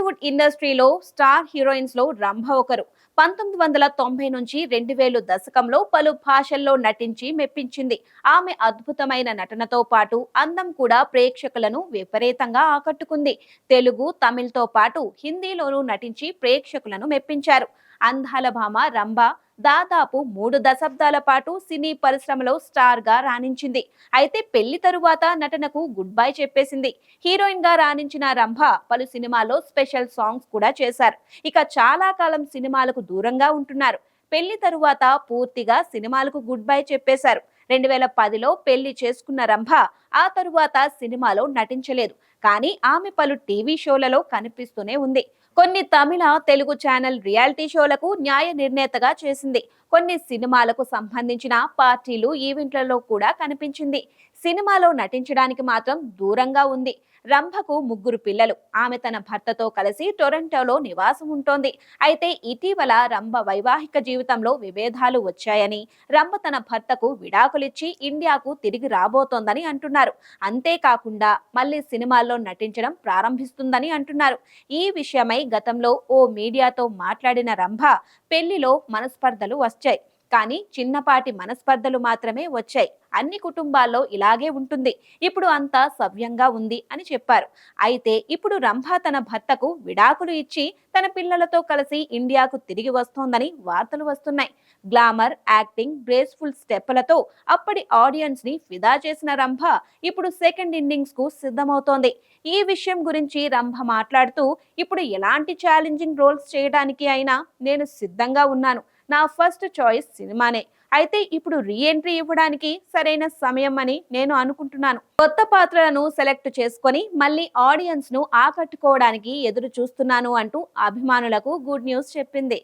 టాలీవుడ్ ఇండస్ట్రీలో స్టార్ హీరోయిన్స్లో రంభ ఒకరు. పంతొమ్మిది వందల తొంభై నుంచి రెండు వేలు దశకంలో పలు భాషల్లో నటించి మెప్పించింది. ఆమె అద్భుతమైన నటనతో పాటు అందం కూడా ప్రేక్షకులను విపరీతంగా ఆకట్టుకుంది. తెలుగు తమిళ్తో పాటు హిందీలోనూ నటించి ప్రేక్షకులను మెప్పించారు. అందాల భామ రంభ దాదాపు మూడు దశాబ్దాల పాటు సినీ పరిశ్రమలో స్టార్గా రాణించింది. అయితే పెళ్ళి తరువాత నటనకు గుడ్ బై చెప్పేసింది. హీరోయిన్గా రాణించిన రంభ పలు సినిమాల్లో స్పెషల్ సాంగ్స్ కూడా చేశారు. ఇక చాలా కాలం సినిమాలకు దూరంగా ఉంటున్నారు. పెళ్ళి తరువాత పూర్తిగా సినిమాలకు గుడ్ బై చెప్పేశారు. రెండు వేల పదిలో పెళ్ళి చేసుకున్న రంభ ఆ తరువాత సినిమాలో నటించలేదు. కానీ ఆమె పలు టీవీ షోలలో కనిపిస్తూనే ఉంది. కొన్ని తమిళ తెలుగు ఛానల్ రియాలిటీ షోలకు న్యాయ నిర్ణేతగా చేసింది. కొన్ని సినిమాలకు సంబంధించిన పార్టీలు ఈవెంట్లలో కూడా కనిపించింది. సినిమాలో నటించడానికి మాత్రం దూరంగా ఉంది. రంభకు ముగ్గురు పిల్లలు. ఆమె తన భర్తతో కలిసి టొరంటోలో నివాసం ఉంటోంది. అయితే ఇటీవల రంభ వైవాహిక జీవితంలో విభేదాలు వచ్చాయని రంభ తన భర్తకు విడాకులిచ్చి ఇండియాకు తిరిగి రాబోతోందని అంటున్నారు. అంతేకాకుండా మళ్ళీ సినిమాల్లో నటించడం ప్రారంభిస్తుందని అంటున్నారు. ఈ విషయమై గతంలో ఓ మీడియాతో మాట్లాడిన రంభ పెళ్ళిలో మనస్పర్ధలు వచ్చాయి. కానీ చిన్నపాటి మనస్పర్ధలు మాత్రమే వచ్చాయి. అన్ని కుటుంబాల్లో ఇలాగే ఉంటుంది. ఇప్పుడు అంతా సవ్యంగా ఉంది అని చెప్పారు. అయితే ఇప్పుడు రంభ తన భర్తకు విడాకులు ఇచ్చి తన పిల్లలతో కలిసి ఇండియాకు తిరిగి వస్తోందని వార్తలు వస్తున్నాయి. గ్లామర్ యాక్టింగ్ గ్రేస్ఫుల్ స్టెప్పులతో అప్పటి ఆడియన్స్ని ఫిదా చేసిన రంభ ఇప్పుడు సెకండ్ ఇన్నింగ్స్కు సిద్ధమవుతోంది. ఈ విషయం గురించి రంభ మాట్లాడుతూ ఇప్పుడు ఎలాంటి ఛాలెంజింగ్ రోల్స్ చేయడానికి అయినా నేను సిద్ధంగా ఉన్నాను. నా ఫస్ట్ చాయిస్ సినిమానే. అయితే ఇప్పుడు రీ ఎంట్రీ ఇవ్వడానికి సరైన సమయం అని నేను అనుకుంటున్నాను. కొత్త పాత్రలను సెలెక్ట్ చేసుకొని మళ్ళీ ఆడియన్స్ను ఆకట్టుకోవడానికి ఎదురు చూస్తున్నాను అంటూ అభిమానులకు గుడ్ న్యూస్ చెప్పింది.